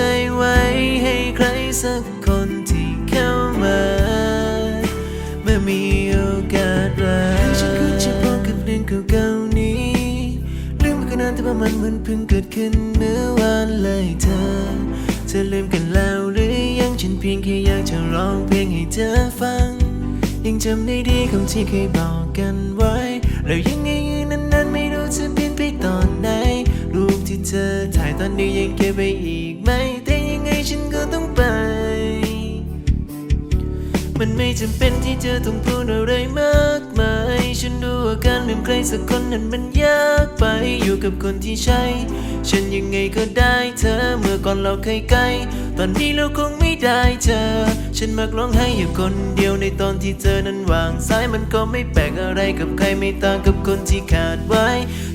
ใจไว้ให้ใครสักคนที่เข้ามา เมื่อมีโอกาสรักฉันก็จะพบกับเรื่องเก่าๆนี้เรื่องมันก็นานแต่ว่ามันเหมือนเพิ่งเกิดขึ้นเมื่อวานเลยเธอ เธอลืมกันแล้วหรือยังฉันเพียงแค่อยากจะร้องเพลงให้เธอฟัง ยังจำได้ดีคำที่เคยบอกกันไว้แล้วยังไงนั้น จำเป็นที่เธอต้องพูดอะไรมากมาย ฉันดูว่าการลืมใครสักคนนั้นมันยากไป อยู่กับคนที่ใช่ ฉันยังไงก็ได้เธอ เมื่อก่อนเราเคยใกล้ ตอนนี้เราคงไม่ได้เจอฉันมักร้องไห้อยู่คนเดียวในตอนที่เธอนั้นวางสายมันก็ไม่แปลกอะไรกับใครไม่ต่างกับคนที่ขาดไว้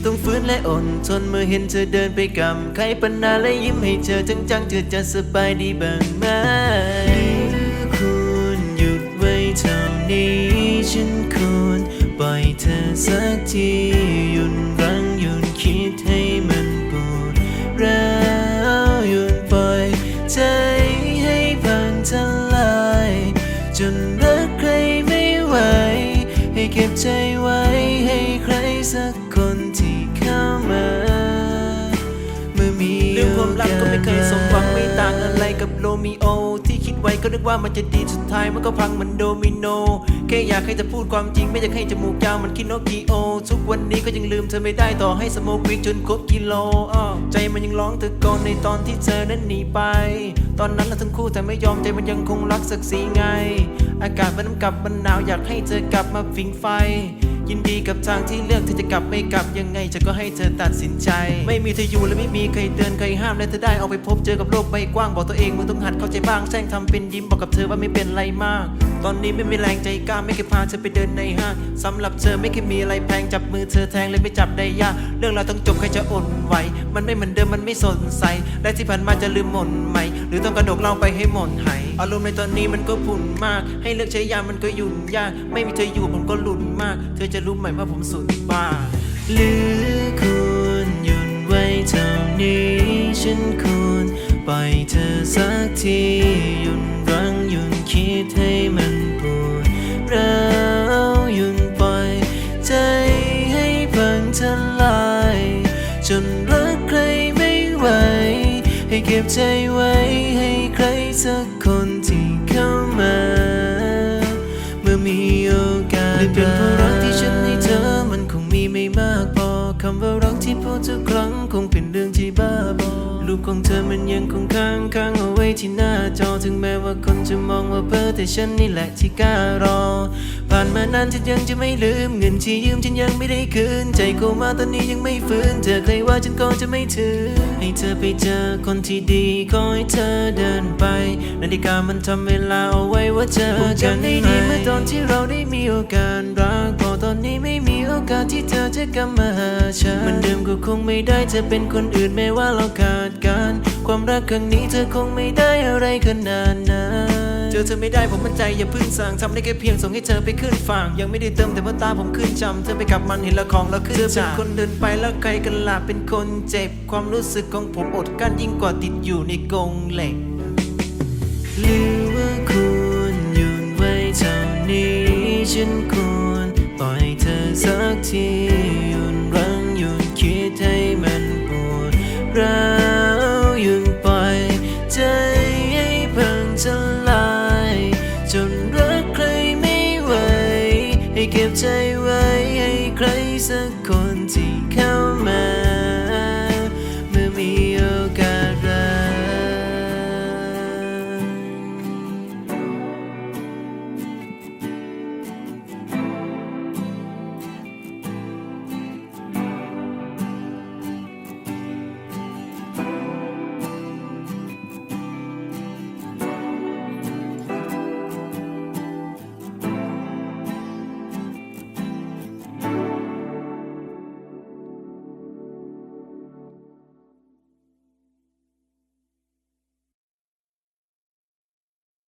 ต้องฟื้นและอดทนเมื่อเห็นเธอเดินไปกับใครปัญหาและยิ้มให้เธอจังๆเธอจะสบายดีบ้างไหม นี้ฉันควรปล่อยเธอสักทีหยุดรังหยุดคิดให้มันปวดร้าวหยุดปล่อยใจให้พังทลายจนรักใครไม่ไหว ให้เก็บใจไว้ให้ใครสักคนที่เข้ามาเมื่อมีเรื่องความรักก็ไม่เคยสมหวังไม่ต่างอะไรกับโรมิโอ ว่ามันจะดีสุดท้ายมันก็พังเหมือนโดมิโน แค่อยากให้เธอพูดความจริงไม่อยากให้จมูกยาวมันคิดโนกิโอ ทุกวันนี้ก็ยังลืมเธอไม่ได้ต่อให้สโมกวิกจนครบกิโลอ้อใจมันยังร้องตะโกนในตอนที่เธอนั้นหนีไป ตอนนั้นเราทั้งคู่แต่ไม่ยอมใจมันยังคงรักศักดิ์ศรีไง อากาศมันน้ำกลับมันหนาวอยากให้เธอกลับมาฟิงไฟ ยินดีกับทางที่เลือกเธอจะกลับไม่กลับยังไงฉันก็ให้เธอตัดสินใจ ไม่มีเธออยู่และไม่มีใครเตือนใครห้ามและเธอได้ออกไปพบเจอกับโลกใบกว้างบอกตัวเองมึงต้องหัดเข้าใจบ้างแซงทำเป็นยิ้มบอกกับเธอว่าไม่เป็นไรมาก ตอนนี้ไม่มีแรงใจกล้าไม่เคยพาเธอไปเดินในห้างสำหรับเธอไม่เคยมีอะไรแพงจับมือเธอแทงเลยไม่จับได้ยากเรื่องเราวต้องจบใครจะอดไหวมันไม่เหมือนเดิมมันไม่สดใสและที่ผ่านมาจะลืมหม่นไหม หรือต้องกระดกเราไปให้หมดหายอารมณ์ในตอนนี้มันก็ผุ่นมาก ให้เลือกใช้ยามันก็ยุ่นยาก ไม่มีเธออยู่ผมก็หลุนมาก เธอจะรู้ไหมว่าผมสุดบ้าหรือคุณหยุดไว้เท่านี้ ฉันควรปล่อยเธอสักทีหยุดรังหยุดคิดให้มันปวดร้าวหยุดปล่อยใจให้พังทลายจนรักใครไม่ไหว ให้เก็บใจไว้ให้ใครสักคนที่เข้ามา เมื่อมีโอกาสหรือเป็นเพราะรัก ของเธอมันยังคงค้างค้างเอาไว้ที่หน้าจอถึงแม้ว่าคนจะมองว่าเพ้อแต่ฉันนี่แหละที่กล้ารอ ผ่านมานานฉันยังจะไม่ลืมเงินที่ยืมฉันยังไม่ได้คืน ใจกูมาตอนนี้ยังไม่ฟื้น เธอเคยว่าฉันก็จะไม่ถือ ให้เธอไปเจอคนที่ดีขอให้เธอเดินไป นาฬิกามันทำเวลาเอาไว้ว่าเจอกันได้ดีเมื่อตอนที่เราได้มีโอกาสรักพอตอนนี้ไม่มี โอกาสที่เธอจะกลับมาหาฉันเหมือนเดิมก็คงไม่ได้เธอเป็นคนอื่นแม้ว่าเราขาดกัน ความรักครั้งนี้เธอคงไม่ได้อะไรขนาดนั้นเจอเธอไม่ได้ผมมั่นใจอย่าเพึ่งสั่งทำได้แค่เพียงส่งให้เธอไปขึ้นฝั่งยังไม่ได้เติมแต่ว่าตาผมขึ้นจำเธอไปกับมันเห็นละของแล้วขึ้นเธอเป็นคนเดินไปแล้วใครกันล่ะเป็นคนเจ็บ ความรู้สึกของผมอดกั้นยิ่งกว่าติดอยู่ในกรงเหล็กหรือว่าคุณหยุดไว้เท่านี้ฉัน เก็บใจไว้ให้ใครสักคนที่เข้ามา